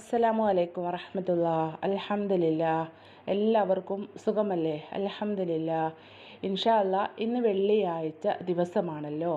അസ്സലാമു അലൈക്കും വറഹമത്തുള്ള അലഹമില്ല എല്ലാവർക്കും സുഖമല്ലേ? അലഹമില്ല ഇൻഷാല്ല ഇന്ന് വെള്ളിയാഴ്ച ദിവസമാണല്ലോ.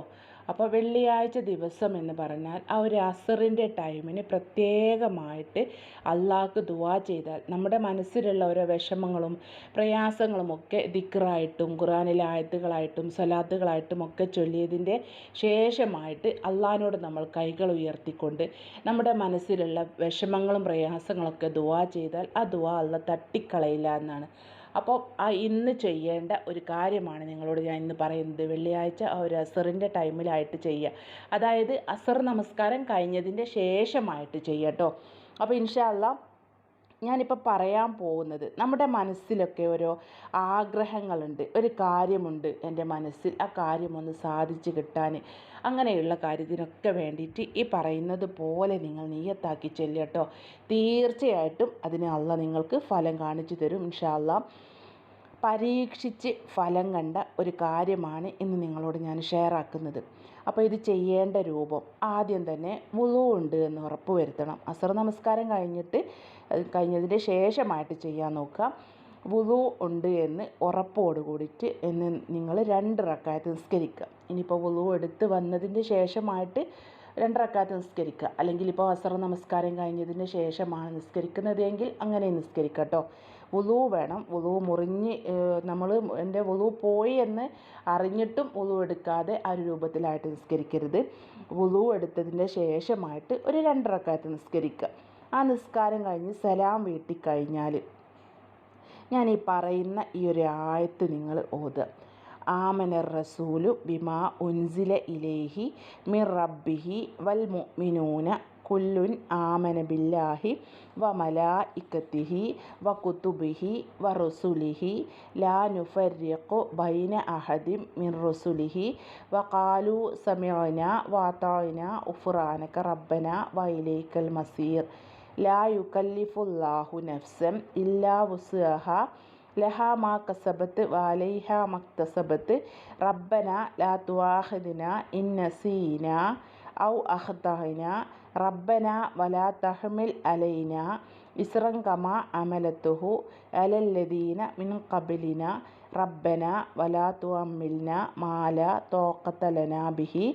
അപ്പോൾ വെള്ളിയാഴ്ച ദിവസം എന്ന് പറഞ്ഞാൽ ആ ഒരു അസറിന്റെ ടൈമിന് പ്രത്യേകമായിട്ട് അള്ളാഹ്ക്ക് ദുവാ ചെയ്താൽ നമ്മുടെ മനസ്സിലുള്ള ഓരോ വിഷമങ്ങളും പ്രയാസങ്ങളും ഒക്കെ ദിക്റായിട്ടും ഖുറാനിലെ ആയത്തുകളായിട്ടും സ്വലാത്തുകളായിട്ടും ഒക്കെ ചൊല്ലിയതിന്റെ ശേഷമായിട്ട് അള്ളാഹിനോട് നമ്മൾ കൈകൾ ഉയർത്തിക്കൊണ്ട് നമ്മുടെ മനസ്സിലുള്ള വിഷമങ്ങളും പ്രയാസങ്ങളൊക്കെ ദുവാ ചെയ്താൽ ആ ദുവാ അള്ള തട്ടിക്കളയില്ല എന്നാണ്. അപ്പോൾ ആ ഇന്ന് ചെയ്യേണ്ട ഒരു കാര്യമാണ് നിങ്ങളോട് ഞാൻ ഇന്ന് പറയുന്നത്. വെള്ളിയാഴ്ച ആ ഒരു അസറിന്റെ ടൈമിലായിട്ട് ചെയ്യുക. അതായത് അസർ നമസ്കാരം കഴിഞ്ഞതിന്റെ ശേഷമായിട്ട് ചെയ്യുക കേട്ടോ. അപ്പോൾ അല്ലാ ഞാനിപ്പോൾ പറയാൻ പോകുന്നത് നമ്മുടെ മനസ്സിലൊക്കെ ഓരോ ആഗ്രഹങ്ങളുണ്ട് ഒരു കാര്യമുണ്ട് എന്റെ മനസ്സിൽ ആ കാര്യമൊന്ന് സാധിച്ചു കിട്ടാൻ അങ്ങനെയുള്ള കാര്യത്തിനൊക്കെ വേണ്ടിയിട്ട് ഈ പറയുന്നത് പോലെ നിങ്ങൾ നീയത്താക്കി ചെല്ലട്ടോ തീർച്ചയായിട്ടും അതിന് അള്ള നിങ്ങൾക്ക് ഫലം കാണിച്ചു തരും ഇൻഷാ അല്ലാ പരീക്ഷിച്ച് ഫലം കണ്ട ഒരു കാര്യമാണ് ഇന്ന് നിങ്ങളോട് ഞാൻ ഷെയർ ആക്കുന്നത്. അപ്പോൾ ഇത് ചെയ്യേണ്ട രൂപം ആദ്യം തന്നെ ഉണ്ട് എന്ന് ഉറപ്പ് വരുത്തണം. അസർ നമസ്കാരം കഴിഞ്ഞിട്ട് കഴിഞ്ഞതിന്റെ ശേഷമായിട്ട് ചെയ്യാൻ നോക്കുക. വുളു ഉണ്ട് എന്ന് ഉറപ്പോട് കൂടിയിട്ട് എന്ന് നിങ്ങൾ രണ്ട് റക്കായത്ത് നിസ്കരിക്കുക. ഇനിയിപ്പോൾ വുളു എടുത്ത് വന്നതിന്റെ ശേഷമായിട്ട് രണ്ട് റക്കായത്ത് നിസ്കരിക്കുക. അല്ലെങ്കിൽ ഇപ്പോൾ അസർ നമസ്കാരം കഴിഞ്ഞതിന് ശേഷമാണ് നിസ്കരിക്കുന്നതെങ്കിൽ അങ്ങനെ നിസ്കരിക്കുക കേട്ടോ വുളു വേണം. വുളു മുറിഞ്ഞ് നമ്മൾ എന്റെ വുളു പോയി എന്ന് അറിഞ്ഞിട്ടും വുളു എടുക്കാതെ ആ ഒരു രൂപത്തിലായിട്ട് നിസ്കരിക്കരുത്. വുളു എടുത്തതിന്റെ ശേഷമായിട്ട് ഒരു രണ്ടരക്കാലത്ത് നിസ്കരിക്കുക. ആ നിസ്കാരം കഴിഞ്ഞ് സലാം വീട്ടി കഴിഞ്ഞാൽ ഞാൻ ഈ പറയുന്ന ഈ ഒരു ആയത്ത് നിങ്ങൾ ഓതുക. ആമന റസൂലു ബിമാ ഉൻസില ഇലേഹി മിർ റബ്ബിഹി വൽ മുഅ്മിനൂന കുല്ലുൻ ആമന ബില്ലാഹി വ മലായിക്കത്തിഹി വ കുത്തുബിഹി വ റുസുലിഹി ലാ നുഫരിഖു ബൈന അഹദിം മിൻ റുസുലിഹി വകാലു ഖാലു സമിഅന വ അതാഅന ഉഫ്റാനക റബ്ബന വൈലേക്കൽ മസീർ. ലാ യുക്കല്ലിഫുല്ലാഹു നഫ്സം ഇല്ലാ വുസ്അഹ ലഹ മാ കസബത്ത് വാലൈഹ മക്തസബത്ത്. റബ്ബന ലാ തുവാഹിദിന ഇന്നസീന നസീന ഔ അഖ്തഹന റബ്ബന വലാ തഹ്മിൽ അലൈന ഇസ്റൻ കമ അമലത്തുഹു അലല്ലദീന മിൻ കബിലിന റബ്ബന വലാ തുഅമ്മിൽന മാല തോക്കത്തലന ബിഹി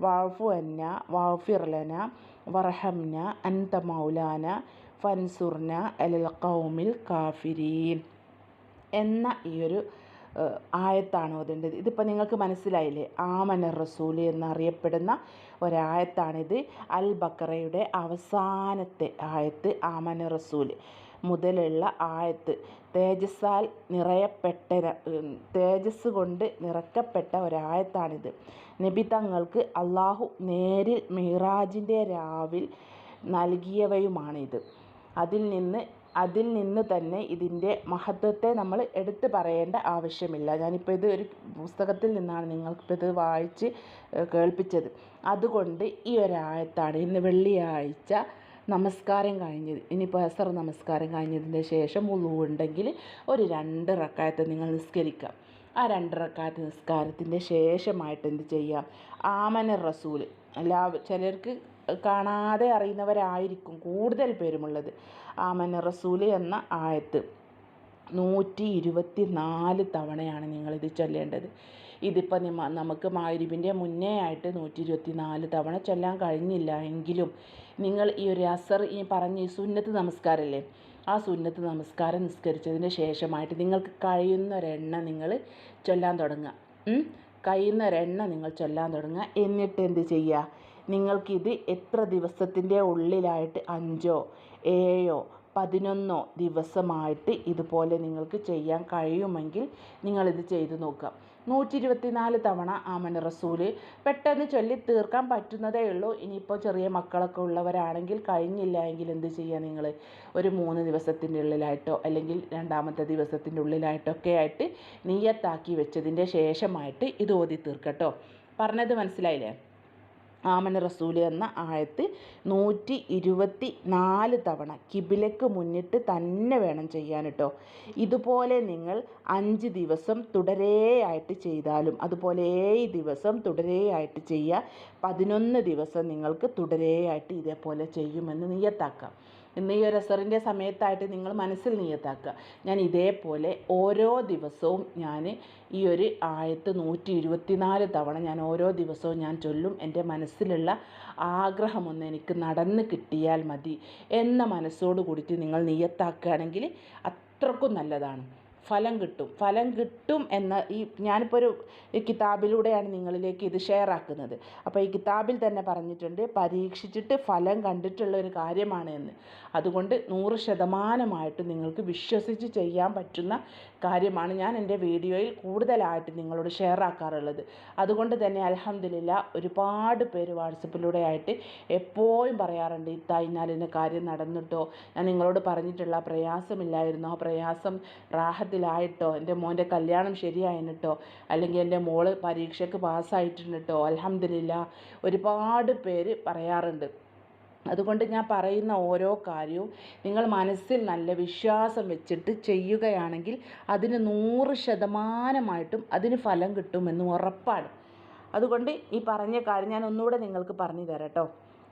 വാഫു അന്ന വാഫിർലന വർഹംന അൻത മൗലാന ഫൻസുർന അലൽ ഖൗമിൽ കാഫിരീൻ. എന്ന ഈ ഒരു ആയത്താണ് ഓതേണ്ടത് ഇതിപ്പോൾ നിങ്ങൾക്ക് മനസ്സിലായില്ലേ? ആമന റസൂൽ എന്നറിയപ്പെടുന്ന ഒരായത്താണിത്. അൽ ബക്കറയുടെ അവസാനത്തെ ആയത്ത് ആമന റസൂൽ മുതലുള്ള ആയത്ത്. തേജസ്സാൽ നിറയപ്പെട്ട തേജസ് കൊണ്ട് നിറക്കപ്പെട്ട ഒരായത്താണിത്. നബി തങ്ങൾക്ക് അള്ളാഹു നേരിൽ മിറാജിന്റെ രാവിൽ നൽകിയവയുമാണിത്. അതിൽ നിന്ന് അതിൽ നിന്ന് തന്നെ ഇതിന്റെ മഹത്വത്തെ നമ്മൾ എടുത്തു പറയേണ്ട ആവശ്യമില്ല. ഞാനിപ്പോൾ ഇത് ഒരു പുസ്തകത്തിൽ നിന്നാണ് നിങ്ങൾക്കിപ്പോൾ ഇത് വായിച്ച് കേൾപ്പിച്ചത്. അതുകൊണ്ട് ഈ ഒരായത്താണ്. ഇന്ന് വെള്ളിയാഴ്ച നമസ്കാരം കഴിഞ്ഞത്. ഇനിയിപ്പോൾ അസർ നമസ്കാരം കഴിഞ്ഞതിന്റെ ശേഷം ഉള്ളുണ്ടെങ്കിൽ ഒരു രണ്ട് റക്കായത്ത് നിങ്ങൾ നിസ്കരിക്കാം. ആ രണ്ട് റക്കായത്ത് നിസ്കാരത്തിന്റെ ശേഷമായിട്ട് എന്ത് ചെയ്യാം? ആമന റസൂൽ എല്ലാ ചിലർക്ക് കാണാതെ അറിയുന്നവരായിരിക്കും കൂടുതൽ പേരുമുള്ളത്. ആമന റസൂൽ എന്ന ആയത്ത് നൂറ്റി ഇരുപത്തി നാല് തവണയാണ് നിങ്ങളിത് ചൊല്ലേണ്ടത്. ഇതിപ്പോൾ നിമ നമുക്ക് മാരിബിന്റെ മുന്നേ ആയിട്ട് നൂറ്റി ഇരുപത്തി നാല് തവണ ചൊല്ലാൻ കഴിഞ്ഞില്ല എങ്കിലും നിങ്ങൾ ഈ ഒരു അസർ ഈ പറഞ്ഞ ഈ സുന്നത്ത് നമസ്കാരമല്ലേ ആ സുന്നത്ത് നമസ്കാരം നിസ്കരിച്ചതിന് ശേഷമായിട്ട് നിങ്ങൾക്ക് കഴിയുന്ന കഴിയുന്നൊരെണ്ണ നിങ്ങൾ ചൊല്ലാൻ തുടങ്ങുക. കഴിയുന്നൊരെണ്ണ നിങ്ങൾ ചൊല്ലാൻ തുടങ്ങുക. എന്നിട്ട് എന്ത് ചെയ്യുക? നിങ്ങൾക്കിത് എത്ര ദിവസത്തിന്റെ ഉള്ളിലായിട്ട് അഞ്ചോ ഏഴോ പതിനൊന്നോ ദിവസമായിട്ട് ഇതുപോലെ നിങ്ങൾക്ക് ചെയ്യാൻ കഴിയുമെങ്കിൽ നിങ്ങളിത് ചെയ്ത് നോക്കുക. നൂറ്റി ഇരുപത്തിനാല് തവണ ആമന റസൂൽ. പെട്ടെന്ന് ചൊല്ലി തീർക്കാൻ പറ്റുന്നതേ ഉള്ളൂ. ഇനിയിപ്പോൾ ചെറിയ മക്കളൊക്കെ ഉള്ളവരാണെങ്കിൽ കഴിഞ്ഞില്ല എങ്കിൽ എന്ത് ചെയ്യുക നിങ്ങൾ? ഒരു മൂന്ന് ദിവസത്തിന്റെ ഉള്ളിലായിട്ടോ അല്ലെങ്കിൽ രണ്ടാമത്തെ ദിവസത്തിന്റെ ഉള്ളിലായിട്ടൊക്കെ ആയിട്ട് നീയത്താക്കി വെച്ചതിന്റെ ശേഷമായിട്ട് ഇത് ഓതി തീർക്കട്ടോ പറഞ്ഞത് മനസ്സിലായില്ലേ? ആമന റസൂൽ എന്ന ആയത്ത് നൂറ്റി ഇരുപത്തി നാല് തവണ കിബിലക്ക് മുന്നിട്ട് തന്നെ വേണം ചെയ്യാൻ കേട്ടോ ഇതുപോലെ നിങ്ങൾ അഞ്ച് ദിവസം തുടരെയായിട്ട് ചെയ്താലും അതുപോലെ ഏഴ് ദിവസം തുടരെയായിട്ട് ചെയ്യുക പതിനൊന്ന് ദിവസം നിങ്ങൾക്ക് തുടരെയായിട്ട് ഇതേപോലെ ചെയ്യുമെന്ന് നിയത്താക്കാം. ഇന്ന് ഈ ഒരു അസറിന്റെ സമയത്തായിട്ട് നിങ്ങൾ മനസ്സിൽ നിയത്താക്കുക. ഞാൻ ഇതേപോലെ ഓരോ ദിവസവും ഞാൻ ഈ ഒരു ആയത്ത് നൂറ്റി ഇരുപത്തിനാല് തവണ ഞാൻ ഓരോ ദിവസവും ഞാൻ ചൊല്ലും. എന്റെ മനസ്സിലുള്ള ആഗ്രഹമൊന്ന് എനിക്ക് നടന്ന് കിട്ടിയാൽ മതി എന്ന മനസ്സോട് കൂടിയിട്ട് നിങ്ങൾ നീയത്താക്കുകയാണെങ്കിൽ അത്രക്കും നല്ലതാണ്. ഫലം കിട്ടും. ഫലം കിട്ടും എന്ന ഈ ഞാനിപ്പോൾ ഒരു കിതാബിലൂടെയാണ് നിങ്ങളിലേക്ക് ഇത് ഷെയർ ആക്കുന്നത്. അപ്പോൾ ഈ കിതാബിൽ തന്നെ പറഞ്ഞിട്ടുണ്ട് പരീക്ഷിച്ചിട്ട് ഫലം കണ്ടിട്ടുള്ള ഒരു കാര്യമാണ് എന്ന്. അതുകൊണ്ട് നൂറ് ശതമാനമായിട്ട് നിങ്ങൾക്ക് വിശ്വസിച്ച് ചെയ്യാൻ പറ്റുന്ന കാര്യമാണ് ഞാൻ എന്റെ വീഡിയോയിൽ കൂടുതലായിട്ട് നിങ്ങളോട് ഷെയർ ആക്കാറുള്ളത്. അതുകൊണ്ട് തന്നെ അലഹമില്ല ഒരുപാട് പേര് വാട്സപ്പിലൂടെ ആയിട്ട് എപ്പോഴും പറയാറുണ്ട് ഇത്ത ഇന്നാലിന്റെ കാര്യം നടന്നിട്ടോ? ഞാൻ നിങ്ങളോട് പറഞ്ഞിട്ടുള്ള പ്രയാസമില്ലായിരുന്നോ? പ്രയാസം റാഹത്തിലായിട്ടോ എന്റെ മോന്റെ കല്യാണം ശരിയായിട്ടോ അല്ലെങ്കിൽ എന്റെ മോൾ പരീക്ഷയ്ക്ക് പാസ്സായിട്ടുണ്ട് കേട്ടോ അലഹമില്ല ഒരുപാട് പേര് പറയാറുണ്ട്. അതുകൊണ്ട് ഞാൻ പറയുന്ന ഓരോ കാര്യവും നിങ്ങൾ മനസ്സിൽ നല്ല വിശ്വാസം വെച്ചിട്ട് ചെയ്യുകയാണെങ്കിൽ അതിന് നൂറ് ശതമാനമായിട്ടും അതിന് ഫലം കിട്ടുമെന്ന് ഉറപ്പാണ്. അതുകൊണ്ട് ഈ പറഞ്ഞ കാര്യം ഞാൻ ഒന്നുകൂടെ നിങ്ങൾക്ക് പറഞ്ഞു തരാം കേട്ടോ.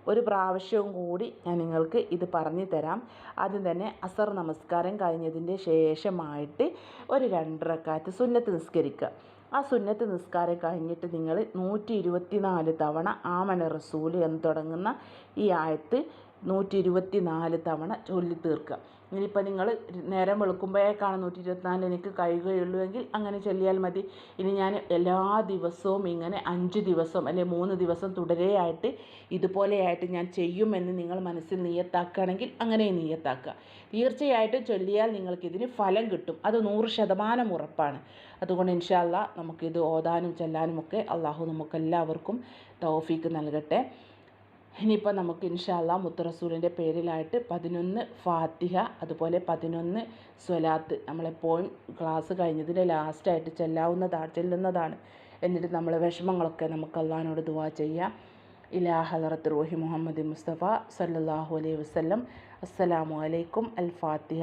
ഒരു പ്രാവശ്യവും കൂടി ഞാൻ നിങ്ങൾക്ക് ഇത് പറഞ്ഞു തരാം. ആദ്യം തന്നെ അസർ നമസ്കാരം കഴിഞ്ഞതിന്റെ ശേഷമായിട്ട് ഒരു രണ്ടരക്കാറ്റ് സുന്നത്ത് നിസ്കരിക്കുക. ആ സുന്നത്ത് നിസ്കാരം കഴിഞ്ഞിട്ട് നിങ്ങൾ നൂറ്റി ഇരുപത്തി നാല് തവണ ആമന റസൂൽ എന്ന് തുടങ്ങുന്ന ഈ ആയത്ത് നൂറ്റി ഇരുപത്തി നാല് തവണ ചൊല്ലി തീർക്കുക ഇനിയിപ്പോൾ നിങ്ങൾ നേരം വെളുക്കുമ്പോഴേക്കാണ് നൂറ്റി ഇരുപത്തിനാല് എനിക്ക് കഴിയുകയുള്ളൂ എങ്കിൽ അങ്ങനെ ചൊല്ലിയാൽ മതി. ഇനി ഞാൻ എല്ലാ ദിവസവും ഇങ്ങനെ അഞ്ച് ദിവസം അല്ലെ മൂന്ന് ദിവസം തുടരെയായിട്ട് ഇതുപോലെയായിട്ട് ഞാൻ ചെയ്യുമെന്ന് നിങ്ങൾ മനസ്സിൽ നീയത്താക്കുകയാണെങ്കിൽ അങ്ങനെ നീയത്താക്കുക. തീർച്ചയായിട്ടും ചൊല്ലിയാൽ നിങ്ങൾക്കിതിന് ഫലം കിട്ടും. അത് നൂറ് ശതമാനം ഉറപ്പാണ്. അതുകൊണ്ട് ഇൻഷാല്ല നമുക്കിത് ഓതാനും ചെല്ലാനും ഒക്കെ അള്ളാഹു നമുക്കെല്ലാവർക്കും തൗഫീക്ക് നൽകട്ടെ. ഇനിയിപ്പോൾ നമുക്ക് ഇൻഷാല്ല മുത്തറസൂലിന്റെ പേരിലായിട്ട് പതിനൊന്ന് ഫാത്തിഹ അതുപോലെ പതിനൊന്ന് സ്വലാത്ത്. നമ്മളെപ്പോഴും ക്ലാസ് കഴിഞ്ഞതിന്റെ ലാസ്റ്റായിട്ട് ചെല്ലാവുന്നതാണ് ചെല്ലുന്നതാണ്. എന്നിട്ട് നമ്മളെ വിഷമങ്ങളൊക്കെ നമുക്ക് അള്ളഹാനോട് ദുവാ ചെയ്യാം. ഇലാ ഹലറത്ത് റോഹി മുഹമ്മദ് മുസ്തഫ സല്ലാഹു അലൈഹി വസ്ലം അസ്സലാമു അലൈക്കും അൽ ഫാത്തിഹ.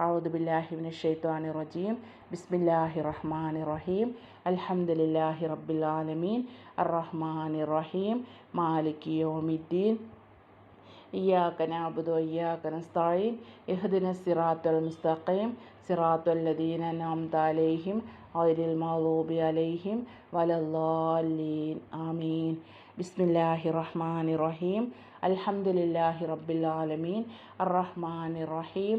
أعوذ بالله من الشيطان الرجيم بسم الله الرحمن الرحيم الحمد لله رب العالمين الرحمن الرحيم مالك يوم الدين إياك نعبد وإياك نستعين اهدنا الصراط المستقيم صراط الذين أنعمت عليهم غير المغضوب عليهم ولا الضالين آمين بسم الله الرحمن الرحيم الحمد لله رب العالمين الرحمن الرحيم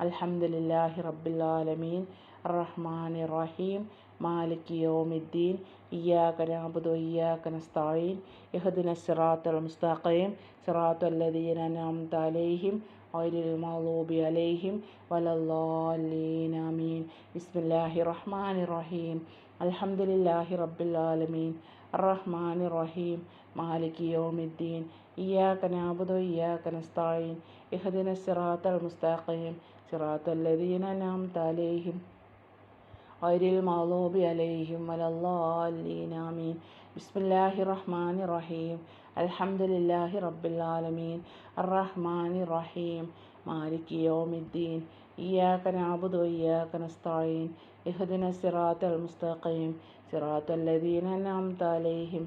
الحمد لله رب العالمين الرحمن الرحيم مالك يوم الدين إياك نعبد وإياك نستعين اهدنا الصراط المستقيم صراط الذين أنعمت عليهم غير المغضوب عليهم ولا الضالين آمين بسم الله الرحمن الرحيم الحمد لله رب العالمين الرحمن الرحيم مالك يوم الدين إياك نعبد وإياك نستعين اهدنا الصراط المستقيم صراط الذين أنعمت عليهم غير المغضوب عليهم ولا الضالين آمين بسم الله الرحمن الرحيم الحمد لله رب العالمين الرحمن الرحيم مالك يوم الدين إياك نعبد وإياك نستعين اهدنا الصراط المستقيم صراط الذين أنعمت عليهم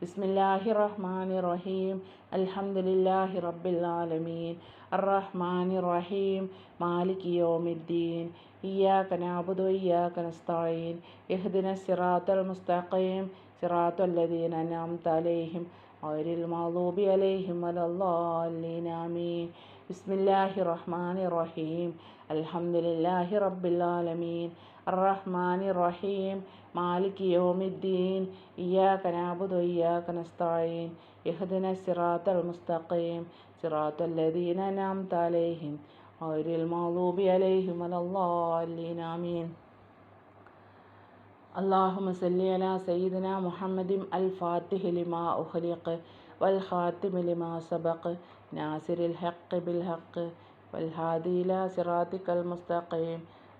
ബിസ്മില്ലാഹി റഹ്മാൻ റഹീം അൽഹംദുലില്ലാഹി റബ്ബിൽ ആലമീൻ അറഹ്മാൻ റഹീം മാലിക് യോമിദ്ദീൻ. ഇയ്യാക നഅബുദു ഇയ്യാക നസ്തഈൻ ഇഹ്ദിന സിറാത്തൽ മുസ്തഖീം. സിറാത്തൽ ലദീന അൻഅംത അലൈഹിം. ഗൈറിൽ മഗ്ദൂബി അലൈഹിം വലദ്ദാലീൻ. ആമീൻ. ബിസ്മില്ലാഹി റഹ്മാൻ റഹീം അൽഹംദുലില്ലാഹി റബ്ബിൽ ആലമീൻ الرحمن الرحيم الحمد لله رب العالمين الرحمن الرحيم مالك يوم الدين إياك نعبد وإياك نستعين اهدنا الصراط المستقيم صراط الذين أنعمت عليهم غير المغضوب عليهم ولا الضالين آمين اللهم صل على سيدنا محمد الفاتح لما أخلق والخاتم لما سبق ناصر الحق بالحق والهادي إلى صراطك المستقيم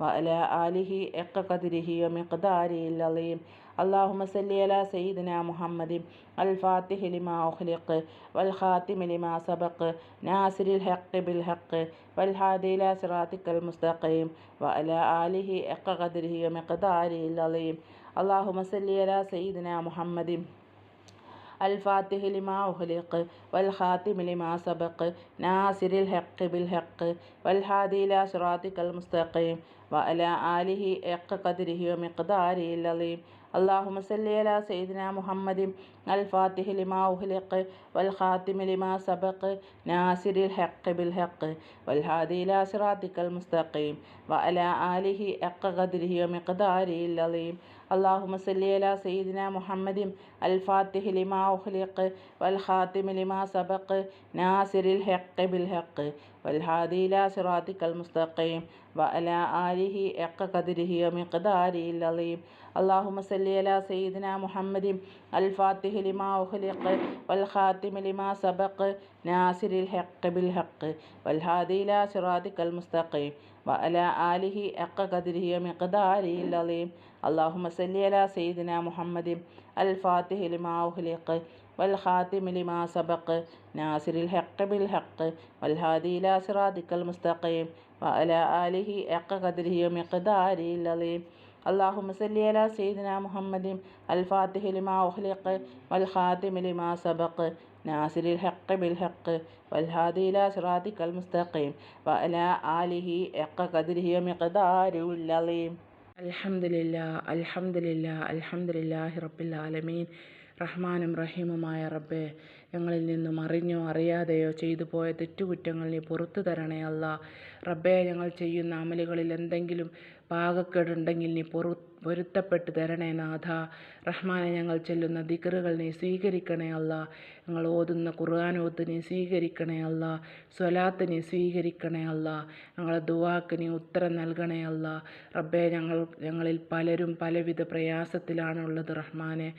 وعلى آله حق قدره ومقداره العظيم اللهم صل على سيدنا محمد الفاتح لما أخلق والخاتم لما سبق ناصر الحق بالحق والهادي إلى صراطك المستقيم وعلى آله حق قدره ومقداره العظيم اللهم صل على سيدنا محمد الفاتح لما أخلق والخاتم لما سبق ناصر الحق بالحق والهادي إلى صراطك المستقيم وعلى آله حق قدره ومقداره العظيم അള്ളാഹു മസല്ലിയല സൈദിന മുഹമ്മദിം അൽ ഫാത്തിഹി ലിമാ ഉഹ്ലിഖ് വൽ ഖാത്തിമി ലിമാ സബഖ് നാസിരിൽ ഹഖ് ബിൽ ഹഖ് വൽ ഹാദി ഇലാ സിറാത്തിക്കൽ മുസ്തഖീം വ അല ആലിഹി അഖ ഖദ്രിഹി വ മിഖ്ദാരി അലീം അള്ളാഹു മസല്ലിയല സൈദിന മുഹമ്മദിം അൽ ഫാത്തിഹി ലിമാ ഉഹ്ലിഖ് വൽ ഖാത്തിമി ലിമാ സബഖ് നാസിരിൽ ഹഖ് ബിൽ ഹഖ് വൽഹാദിയില സിറാത്തിക്കൽ മുസ്തഖീം വഅല ആലിഹി എക്ക കതിരിഹി മിഖ്ദാരിൽ അലീം. അള്ളാഹുമ സല്ലി അല സയ്യിദിന മുഹമ്മദിൻ അൽ ഫാത്തിഹ് ലിമാ ഉഖ്ലിഖ് വൽ ഖാത്തിമ ലിമാ സബഖ് നാസിരിൽ ഹഖ് ബിൽ ഹഖ് വൽഹാദിയില സിറാത്തിക്കൽ മുസ്തഖീം വഅല ആലിഹി എക്ക കതിരിഹി മിഖ്ദാരിൽ അലീം. അള്ളാഹുമ സല്ലി അല സയ്യിദിന മുഹമ്മദിൻ അൽ ഫാത്തിഹ് ലിമാ ഉഖ്ലിഖ് والخاتم لما سبق ناصر الحق بالحق والهادي إلى صراطك المستقيم وعلى آله حق قدره ومقداره العظيم اللهم صل على سيدنا محمد الفاتح لما أخلق والخاتم لما سبق ناصر الحق بالحق والهادي إلى صراطك المستقيم وعلى آله حق قدره ومقداره العظيم الحمد لله الحمد لله الحمد لله رب العالمين റഹ്മാനും റഹീമുമായ റബ്ബേ ഞങ്ങളിൽ നിന്നും അറിഞ്ഞോ അറിയാതെയോ ചെയ്തു പോയ തെറ്റുകുറ്റങ്ങൾ നീ പുറത്തു തരണേ അല്ല. റബ്ബേ ഞങ്ങൾ ചെയ്യുന്ന അമലുകളിൽ എന്തെങ്കിലും പാകക്കേടുണ്ടെങ്കിൽ നീ പൊറു പൊരുത്തപ്പെട്ട് തരണേ നാഥ. റഹ്മാനെ ഞങ്ങൾ ചെല്ലുന്ന ദിക്കറുകൾ നീ സ്വീകരിക്കണേ അല്ല. ഞങ്ങൾ ഓതുന്ന ഖുർആാനോത്ത് നീ സ്വീകരിക്കണേ അല്ല. സ്വലാത്ത് നീ സ്വീകരിക്കണേ അല്ല. ഞങ്ങളെ ദുവാക്ക് നീ ഉത്തരം നൽകണേ അല്ല. റബ്ബെ ഞങ്ങൾ ഞങ്ങളിൽ പലരും പലവിധ പ്രയാസത്തിലാണുള്ളത് റഹ്മാനെ.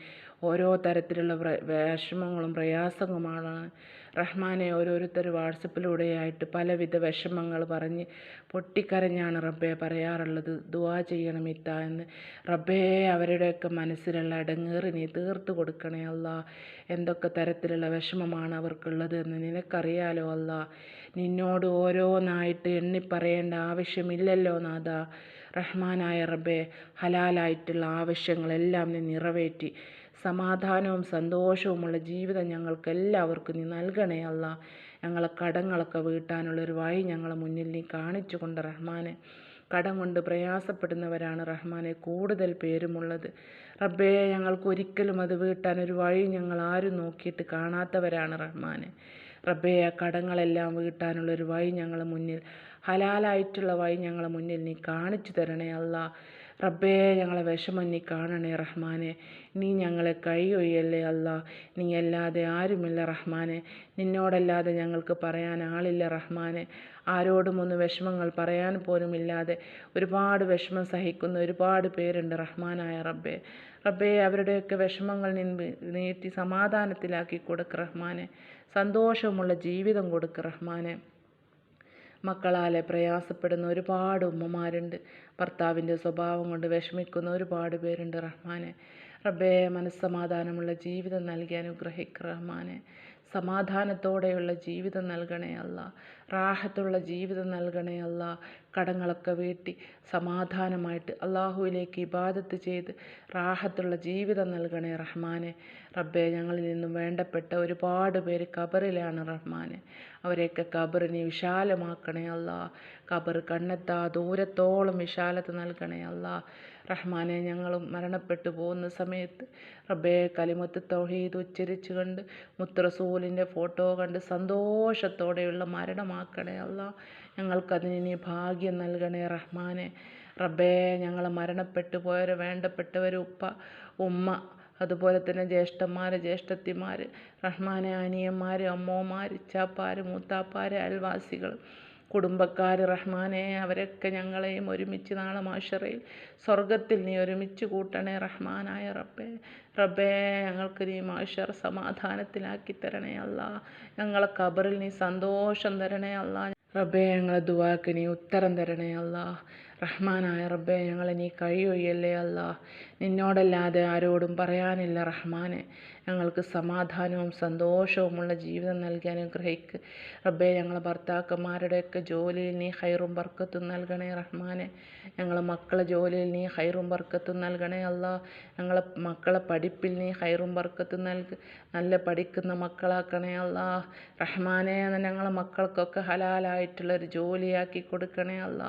ഓരോ തരത്തിലുള്ള വിഷമങ്ങളും പ്രയാസങ്ങളുമാണ്. റഹ്മാനെ ഓരോരുത്തർ വാട്സപ്പിലൂടെയായിട്ട് പലവിധ വിഷമങ്ങൾ പറഞ്ഞ് പൊട്ടിക്കരഞ്ഞാണ് റബ്ബെ പറയാറുള്ളത്. ദുവാ ചെയ്യണം ഇത്ത എന്ന്. റബ്ബേ അവരുടെയൊക്കെ മനസ്സിലുള്ള ഇടങ്ങേറി നീ തീർത്ത് കൊടുക്കണേ അല്ല. എന്തൊക്കെ തരത്തിലുള്ള വിഷമമാണ് അവർക്കുള്ളത് എന്ന് നിനക്കറിയാലോ അല്ല. നിന്നോട് ഓരോന്നായിട്ട് എണ്ണിപ്പറയേണ്ട ആവശ്യമില്ലല്ലോ നാഥ. റഹ്മാനായ റബ്ബെ ഹലാലായിട്ടുള്ള ആവശ്യങ്ങളെല്ലാം നീ നിറവേറ്റി. സമാധാനവും സന്തോഷവുമുള്ള ജീവിതം ഞങ്ങൾക്ക് എല്ലാവർക്കും നീ നൽകണേ അല്ല. ഞങ്ങളെ കടങ്ങളൊക്കെ വീട്ടാനുള്ളൊരു വഴി ഞങ്ങളെ മുന്നിൽ നീ കാണിച്ചു കൊണ്ട് റഹ്മാനെ. കടം കൊണ്ട് പ്രയാസപ്പെടുന്നവരാണ് റഹ്മാനെ കൂടുതൽ പേരുമുള്ളത്. റബ്ബേ ഞങ്ങൾക്ക് ഒരിക്കലും അത് വീട്ടാൻ ഒരു വഴി ഞങ്ങൾ ആരും നോക്കിയിട്ട് കാണാത്തവരാണ് റഹ്മാനെ. റബ്ബേ ആ കടങ്ങളെല്ലാം വീട്ടാനുള്ളൊരു വഴി ഞങ്ങളെ മുന്നിൽ ഹലാലായിട്ടുള്ള വഴി ഞങ്ങളെ മുന്നിൽ നീ കാണിച്ചു തരണേ അല്ലാ. റബ്ബേ ഞങ്ങളെ വിഷമം കാണണേ റഹ്മാനെ. നീ ഞങ്ങളെ കൈ ഒയ്യല്ലേ അല്ല. നീ അല്ലാതെ ആരുമില്ല റഹ്മാനെ. നിന്നോടല്ലാതെ ഞങ്ങൾക്ക് പറയാൻ ആളില്ല റഹ്മാനെ. ആരോടും ഒന്ന് വിഷമങ്ങൾ പറയാൻ പോലുമില്ലാതെ ഒരുപാട് വിഷമം സഹിക്കുന്ന ഒരുപാട് പേരുണ്ട് റഹ്മാനായ റബ്ബേ. റബ്ബേ അവരുടെയൊക്കെ വിഷമങ്ങൾ നീട്ടി സമാധാനത്തിലാക്കി കൊടുക്ക് റഹ്മാനെ. സന്തോഷമുള്ള ജീവിതം കൊടുക്ക് റഹ്മാനെ. മക്കളാലെ പ്രയാസപ്പെടുന്ന ഒരുപാട് ഉമ്മമാരുണ്ട്. ഭർത്താവിന്റെ സ്വഭാവം കൊണ്ട് വിഷമിക്കുന്ന ഒരുപാട് പേരുണ്ട് റഹ്മാനെ. റബ്ബേ മനസ്സമാധാനമുള്ള ജീവിതം നൽകി അനുഗ്രഹിക്ക് റഹ്മാനെ. സമാധാനത്തോടെയുള്ള ജീവിതം നൽകണേ അല്ല. റാഹത്തുള്ള ജീവിതം നൽകണേ അല്ല. കടങ്ങളൊക്കെ വീട്ടി സമാധാനമായിട്ട് അള്ളാഹുവിലേക്ക് ഇബാദത്ത് ചെയ്ത് റാഹത്തുള്ള ജീവിതം നൽകണേ റഹ്മാനെ. റബ്ബെ ഞങ്ങളിൽ നിന്നും വേണ്ടപ്പെട്ട ഒരുപാട് പേര് കബറിലാണ് റഹ്മാനെ. അവരെയൊക്കെ കബറിനെ വിശാലമാക്കണേ അല്ല. കബർ കണ്ണെത്താ ദൂരത്തോളം വിശാലത നൽകണേ അല്ല. റഹ്മാനെ ഞങ്ങളും മരണപ്പെട്ടു പോകുന്ന സമയത്ത് റബ്ബേ കലിമത്ത് തൗഹീദ് ഉച്ചരിച്ചു കണ്ട് മുത്തറസൂലിന്റെ ഫോട്ടോ കണ്ട് സന്തോഷത്തോടെയുള്ള മരണമാക്കണേ അല്ല. ഞങ്ങൾക്കതിന് ഭാഗ്യം നൽകണേ റഹ്മാനെ. റബ്ബേ ഞങ്ങൾ മരണപ്പെട്ടു പോയവർ വേണ്ടപ്പെട്ടവർ ഉപ്പ ഉമ്മ അതുപോലെ തന്നെ ജ്യേഷ്ഠന്മാർ ജ്യേഷ്ഠത്തിമാർ റഹ്മാനെ അനിയന്മാർ അമ്മോമാർ ഇച്ചാപ്പാർ മൂത്താപ്പാർ അയൽവാസികൾ കുടുംബക്കാർ റഹ്മാനെ അവരൊക്കെ ഞങ്ങളെയും ഒരുമിച്ച് നാളെ മാഷറയിൽ സ്വർഗത്തിൽ നീ ഒരുമിച്ച് കൂട്ടണേ റഹ്മാനായ റബ്ബേ. റബ്ബേ ഞങ്ങൾക്ക് നീ മാഷർ സമാധാനത്തിലാക്കി തരണേ അല്ല. ഞങ്ങളെ കബറിൽ നീ സന്തോഷം തരണേ അല്ല. റബ്ബേ ഞങ്ങളെ ദുവാക്ക് നീ ഉത്തരം തരണേ അല്ല. റഹ്മാനായ റബ്ബെ ഞങ്ങളെ നീ കഴിയൊയ്യല്ലേ അല്ല. നിന്നോടല്ലാതെ ആരോടും പറയാനില്ല റഹ്മാനെ. ഞങ്ങൾക്ക് സമാധാനവും സന്തോഷവുമുള്ള ജീവിതം നൽകി അനുഗ്രഹിക്ക്. റബ്ബെ ഞങ്ങളെ ഭർത്താക്കന്മാരുടെയൊക്കെ ജോലിയിൽ നീ ഹൈറും ബർക്കത്തും നൽകണേ റഹ്മാനെ. ഞങ്ങളെ മക്കളെ ജോലിയിൽ നീ ഹൈറും ബർക്കത്തും നൽകണേ അല്ല. ഞങ്ങളെ മക്കളെ പഠിപ്പിൽ നീ ഹൈറും ബർക്കത്തും നൽകി നല്ല പഠിക്കുന്ന മക്കളാക്കണേ അല്ല. റഹ്മാനെ ഞങ്ങളെ മക്കൾക്കൊക്കെ ഹലാലായിട്ടുള്ളൊരു ജോലിയാക്കി കൊടുക്കണേ അല്ല.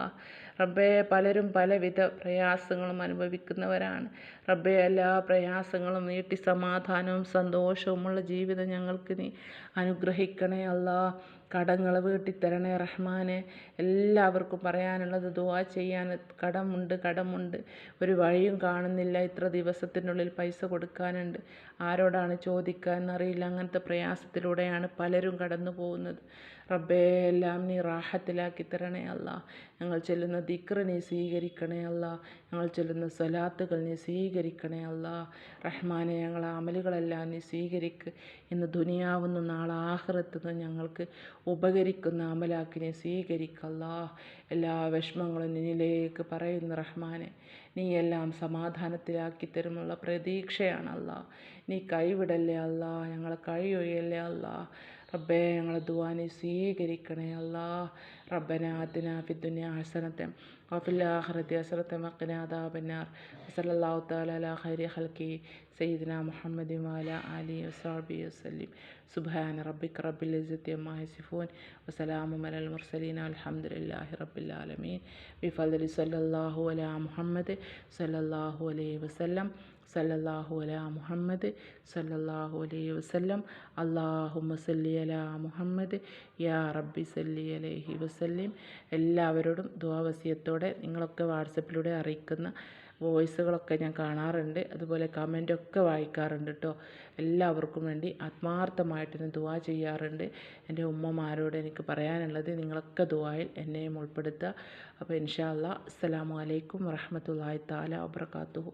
റബ്ബേ പലരും പലവിധ പ്രയാസങ്ങളും അനുഭവിക്കുന്നവരാണ്. റബ്ബേ എല്ലാ പ്രയാസങ്ങളും നീട്ടി സമാധാനവും സന്തോഷവുമുള്ള ജീവിതം ഞങ്ങൾക്ക് നീ അനുഗ്രഹിക്കണേ അല്ലാ. കടങ്ങൾ വീട്ടിത്തരണേ റഹ്മാനെ. എല്ലാവർക്കും പറയാനുള്ളത് ദുവാ ചെയ്യാൻ കടമുണ്ട് കടമുണ്ട്. ഒരു വഴിയും കാണുന്നില്ല. ഇത്ര ദിവസത്തിനുള്ളിൽ പൈസ കൊടുക്കാനുണ്ട്. ആരോടാണ് ചോദിക്കാൻ എന്നറിയില്ല അങ്ങനത്തെ പ്രയാസത്തിലൂടെയാണ് പലരും കടന്നു പോകുന്നത് റബ്ബേ എല്ലാം നീ റാഹത്തിലാക്കി തരണേ അല്ല. ഞങ്ങൾ ചെല്ലുന്ന ദിക്ര നീ സ്വീകരിക്കണേ അല്ല. ഞങ്ങൾ ചെല്ലുന്ന സ്വലാത്തുകൾ നീ സ്വീകരിക്കണേ അല്ല. റഹ്മാനെ ഞങ്ങളെ അമലുകളെല്ലാം നീ സ്വീകരിക്ക്. ഇന്ന് ദുനിയാവുന്ന നാളെ ആഹ്റത്തുനിന്ന് ഞങ്ങൾക്ക് ഉപകരിക്കുന്ന അമലാക്കി നീ സ്വീകരിക്കല്ല എല്ലാ വിഷമങ്ങളും നിന്നിലേക്ക് പറയുന്ന റഹ്മാനെ. നീ എല്ലാം സമാധാനത്തിലാക്കി തരുമുള്ള പ്രതീക്ഷയാണല്ല നീ കൈവിടല്ലേ അല്ല. ഞങ്ങളെ കഴിയൊഴിയല്ലേ അല്ല. റബ്ബേ ഞങ്ങളെ ദുവാനെ സ്വീകരിക്കണേ അല്ലാ. റബ്ബന ആതിന ഫിദ്ദുനിയ ഹസനത്തെ വഫിൽ ആഖിറതി ഹസനത്തെ വഖിന അദാബന്നാർ വസല്ലല്ലാഹു തആല അലാ ഖൈരി ഖൽഖി സയ്യിദിന മുഹമ്മദി വഅല ആലി വസാബി വസല്ലം സുബ്ഹാന റബ്ബിക റബ്ബിൽ ഇസ്സത്തി അമ്മാ വസലാമു അലൽ മുർസലീൻ അൽഹംദുലില്ലാഹി റബ്ബിൽ ആലമീൻ. ബിഫദ്ലി സല്ലല്ലാഹു അലാ മുഹമ്മദ് സല്ലല്ലാഹു അലൈഹി വസല്ലം. സല്ലല്ലാഹു അല മുഹമ്മദ് സല്ലല്ലാഹു അലൈഹി വസല്ലം. അള്ളാഹുമ്മ സല്ലി അല മുഹമ്മദ്. യാ റബ്ബി സല്ലി അലൈഹി വസല്ലിം. എല്ലാവരോടും ദുവാവസ്യത്തോടെ നിങ്ങളൊക്കെ വാട്സപ്പിലൂടെ അറിയിക്കുന്ന വോയിസുകളൊക്കെ ഞാൻ കാണാറുണ്ട്. അതുപോലെ കമന്റൊക്കെ വായിക്കാറുണ്ട് കേട്ടോ എല്ലാവർക്കും വേണ്ടി ആത്മാർത്ഥമായിട്ട് ഞാൻ ദുവാ ചെയ്യാറുണ്ട്. എന്റെ ഉമ്മമാരോട് എനിക്ക് പറയാനുള്ളത് നിങ്ങളൊക്കെ ദുവായിൽ എന്നെയും ഉൾപ്പെടുത്തുക. അപ്പോൾ ഇൻഷാ അല്ലാ അസ്സലാമു അലൈക്കും താല വബർക്കാത്തുഹു